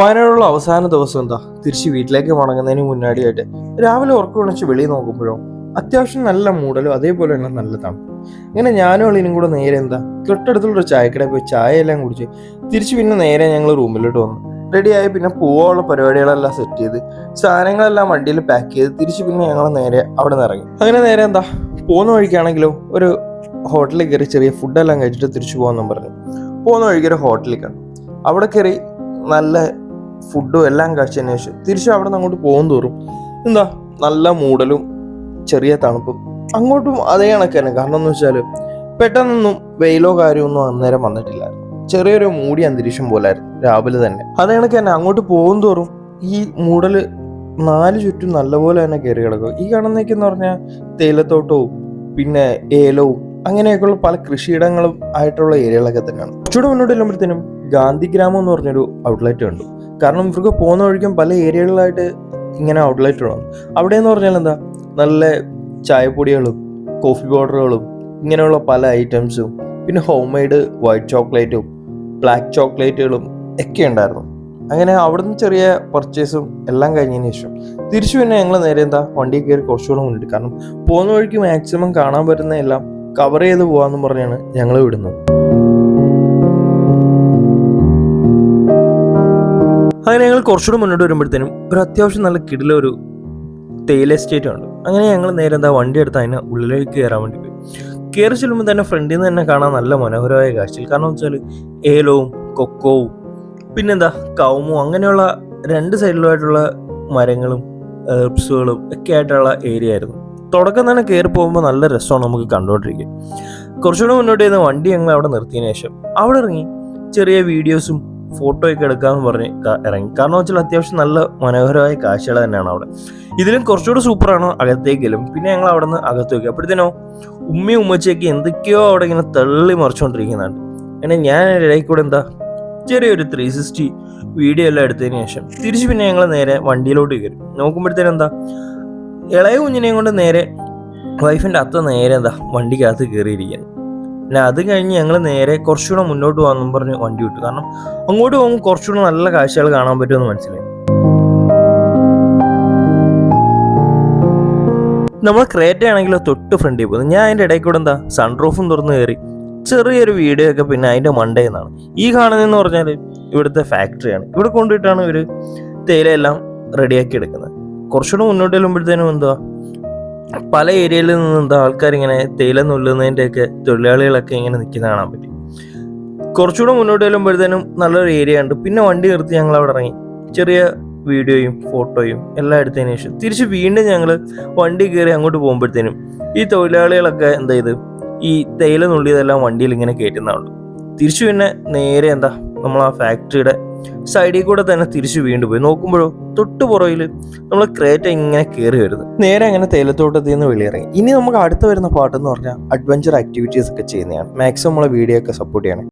വയനാടുള്ള അവസാന ദിവസം എന്താ? തിരിച്ച് വീട്ടിലേക്ക് മടങ്ങുന്നതിന് മുന്നാടിയായിട്ട് രാവിലെ ഉറക്കം ഉണച്ച് വെളിയിൽ നോക്കുമ്പോഴോ അത്യാവശ്യം നല്ല മൂടലും അതേപോലെ തന്നെ നല്ല തണുപ്പ്. അങ്ങനെ ഞാനും അളിനും കൂടെ നേരെ എന്താ? തൊട്ടടുത്തുള്ളൊരു ചായക്കടയിൽ പോയി ചായ എല്ലാം കുടിച്ച് തിരിച്ച് പിന്നെ നേരെ ഞങ്ങൾ റൂമിലോട്ട് വന്നു. റെഡിയായി പിന്നെ പോവാനുള്ള പരിപാടികളെല്ലാം സെറ്റ് ചെയ്ത് സാധനങ്ങളെല്ലാം വണ്ടിയിൽ പാക്ക് ചെയ്ത് തിരിച്ച് പിന്നെ ഞങ്ങൾ നേരെ അവിടെ നിന്ന് ഇറങ്ങി. അങ്ങനെ നേരെ എന്താ? പോകുന്ന വഴിക്കാണെങ്കിലോ ഒരു ഹോട്ടലിൽ കയറി ചെറിയ ഫുഡെല്ലാം കഴിച്ചിട്ട് തിരിച്ചു പോകാമെന്നും പറഞ്ഞു. പോകുന്ന വഴിക്ക് ഒരു ഹോട്ടലിൽ കണ്ടു. അവിടെ കയറി നല്ല ഫുഡും എല്ലാം കഴിച്ചതിന് ശേഷം തിരിച്ച് അവിടെ നിന്ന് അങ്ങോട്ട് പോകും തോറും എന്താ നല്ല മൂടലും ചെറിയ തണുപ്പും അങ്ങോട്ടും അതേ കണക്ക് തന്നെ. കാരണം എന്ന് വെച്ചാൽ പെട്ടെന്നൊന്നും വെയിലോ കാര്യമൊന്നും അന്നേരം വന്നിട്ടില്ലായിരുന്നു. ചെറിയൊരു മൂടി അന്തരീക്ഷം പോലായിരുന്നു രാവിലെ തന്നെ. അതേ കണക്ക് തന്നെ അങ്ങോട്ട് പോകും തോറും ഈ മൂടൽ നാല് ചുറ്റും നല്ലപോലെ തന്നെ കയറി കിടക്കും. ഈ കാണുന്നേക്കെന്ന് പറഞ്ഞാൽ തേയിലത്തോട്ടവും പിന്നെ ഏലവും അങ്ങനെയൊക്കെയുള്ള പല കൃഷിയിടങ്ങളും ആയിട്ടുള്ള ഏരിയകളൊക്കെ തന്നെയാണ്. കുറച്ചുകൂടെ മുന്നോട്ട് ചെല്ലുമ്പോഴത്തേനും ഗാന്ധിഗ്രാമം എന്ന് പറഞ്ഞൊരു ഔട്ട്ലെറ്റ് കണ്ടു. കാരണം ഇവർക്ക് പോകുന്ന വഴിക്കും പല ഏരിയകളിലായിട്ട് ഇങ്ങനെ ഔട്ട്ലെറ്റുകളാണ് അവിടെ എന്ന് പറഞ്ഞാൽ എന്താ? നല്ല ചായപ്പൊടികളും കോഫി പൗഡറുകളും ഇങ്ങനെയുള്ള പല ഐറ്റംസും പിന്നെ ഹോം മെയ്ഡ് വൈറ്റ് ചോക്ലേറ്റും ബ്ലാക്ക് ചോക്ലേറ്റുകളും ഒക്കെ ഉണ്ടായിരുന്നു. അങ്ങനെ അവിടുന്ന് ചെറിയ പർച്ചേസും എല്ലാം കഴിഞ്ഞതിന് ശേഷം തിരിച്ചു പിന്നെ ഞങ്ങൾ നേരെ എന്താ? വണ്ടി കയറി കുറച്ചുകൂടെ മുന്നിട്ട്. കാരണം പോകുന്ന വഴിക്ക് മാക്സിമം കാണാൻ പറ്റുന്ന എല്ലാം കവർ ചെയ്ത് പോകാമെന്ന് പറഞ്ഞാണ് ഞങ്ങൾ വിടുന്നത്. അങ്ങനെ ഞങ്ങൾ കുറച്ചുകൂടെ മുന്നോട്ട് വരുമ്പോഴത്തേനും ഒരു അത്യാവശ്യം നല്ല കിടിലൊരു തേയില എസ്റ്റേറ്റ് ഉണ്ട്. അങ്ങനെ ഞങ്ങൾ നേരെ എന്താ വണ്ടി എടുത്ത് അതിന് ഉള്ളിലേക്ക് കയറാൻ വേണ്ടി പോയി. കയറി ചെല്ലുമ്പോൾ തന്നെ ഫ്രണ്ടിൽ നിന്ന് തന്നെ കാണാൻ നല്ല മനോഹരമായ കാഴ്ചയിൽ. കാരണം വെച്ചാൽ ഏലവും കൊക്കോവും പിന്നെന്താ കൗമോ അങ്ങനെയുള്ള രണ്ട് സൈഡിലുമായിട്ടുള്ള മരങ്ങളും ഹെർബ്സുകളും ഒക്കെ ആയിട്ടുള്ള ഏരിയ ആയിരുന്നു. തുടക്കം തന്നെ കയറി പോകുമ്പോൾ നല്ല രസമാണ് നമുക്ക് കണ്ടുകൊണ്ടിരിക്കുക കുറച്ചുകൂടെ മുന്നോട്ട് ചെയ്യുന്ന വണ്ടി ഞങ്ങൾ അവിടെ നിർത്തിയതിനു ശേഷം അവിടെ ഇറങ്ങി ചെറിയ വീഡിയോസും ഫോട്ടോ ഒക്കെ എടുക്കാമെന്ന് പറഞ്ഞ് ഇറങ്ങി. കാരണം വെച്ചാൽ അത്യാവശ്യം നല്ല മനോഹരമായ കാഴ്ചകൾ തന്നെയാണ് അവിടെ. ഇതിലും കുറച്ചുകൂടെ സൂപ്പറാണ് അകത്തേക്കിലും പിന്നെ ഞങ്ങൾ അവിടെ നിന്ന് അകത്ത് നോക്കി. അപ്പോഴത്തേനോ ഉമ്മയും ഉമ്മച്ചയൊക്കെ എന്തൊക്കെയോ അവിടെ ഇങ്ങനെ തള്ളി മറിച്ചുകൊണ്ടിരിക്കുന്നുണ്ട്. അങ്ങനെ ഞാൻ ഇടയിൽ കൂടെ എന്താ ചെറിയൊരു ത്രീ സിക്സ്റ്റി വീഡിയോ എല്ലാം എടുത്തതിന് ശേഷം തിരിച്ച് പിന്നെ ഞങ്ങൾ നേരെ വണ്ടിയിലോട്ട് കയറി. നോക്കുമ്പോഴത്തേനും എന്താ ഇളയ കുഞ്ഞിനെയും കൊണ്ട് നേരെ വൈഫിന്റെ അത്ത നേരെ എന്താ വണ്ടിക്കകത്ത് കയറിയിരിക്കുകയാണ്. പിന്നെ അത് കഴിഞ്ഞ് ഞങ്ങൾ നേരെ കുറച്ചുകൂടെ മുന്നോട്ട് പോകാമെന്നും പറഞ്ഞ് വണ്ടി വിട്ടു. കാരണം അങ്ങോട്ട് പോകുമ്പോൾ കുറച്ചുകൂടെ നല്ല കാഴ്ചകൾ കാണാൻ പറ്റുമെന്ന് മനസ്സിലായി. നമ്മൾ ക്രേറ്റ ആണെങ്കിലോ തൊട്ട് ഫ്രണ്ടിൽ പോകുന്നത് ഞാൻ അതിന്റെ ഇടയിൽ കൂടെ എന്താ സൺറൂഫും തുറന്ന് കയറി ചെറിയൊരു വീഡിയോ ഒക്കെ പിന്നെ അതിന്റെ മണ്ടയിൽ ഈ കാണുന്നതെന്ന് പറഞ്ഞാൽ ഇവിടുത്തെ ഫാക്ടറിയാണ് ഇവിടെ കൊണ്ടുപോയിട്ടാണ് ഇവർ തേയിലയെല്ലാം റെഡിയാക്കി എടുക്കുന്നത്. കുറച്ചുകൂടെ മുന്നോട്ട് ചെല്ലുമ്പോഴത്തേനും എന്തുവാ പല ഏരിയയിൽ നിന്ന് ഇങ്ങനെ തേയില നുള്ളുന്നതിന്റെയൊക്കെ തൊഴിലാളികളൊക്കെ ഇങ്ങനെ നിൽക്കുന്ന കാണാൻ പറ്റി. കുറച്ചുകൂടെ മുന്നോട്ട് ചെല്ലുമ്പോഴത്തേനും നല്ലൊരു ഏരിയ ഉണ്ട്. പിന്നെ വണ്ടി നിർത്തി ഞങ്ങൾ അവിടെ ഇറങ്ങി. ചെറിയ വീഡിയോയും ഫോട്ടോയും എല്ലാം എടുത്തതിന് ശേഷം തിരിച്ച് വീണ്ടും ഞങ്ങൾ വണ്ടി കയറി അങ്ങോട്ട് പോകുമ്പോഴത്തേനും ഈ തൊഴിലാളികളൊക്കെ എന്താ ചെയ്ത് ഈ തേയില നുള്ളിയതെല്ലാം വണ്ടിയിൽ ഇങ്ങനെ കയറ്റുന്നതാണ്. തിരിച്ചു പിന്നെ നേരെ എന്താ? നമ്മൾ ആ ഫാക്ടറിയുടെ സൈഡിൽ കൂടെ തന്നെ തിരിച്ചു വീണ്ടും പോയി. നോക്കുമ്പോഴോ തൊട്ട് പുറകിൽ നമ്മൾ ക്രേറ്റ ഇങ്ങനെ കയറി വരുന്നത്. നേരെ അങ്ങനെ തേയിലത്തോട്ടത്തിൽ നിന്ന് വെളിയിറങ്ങി. ഇനി നമുക്ക് അടുത്ത് വരുന്ന പാട്ടെന്ന് പറഞ്ഞാൽ അഡ്വഞ്ചർ ആക്ടിവിറ്റീസ് ഒക്കെ ചെയ്യുന്നതാണ്. മാക്സിമം നമ്മളെ വീഡിയോ ഒക്കെ സപ്പോർട്ട് ചെയ്യണം.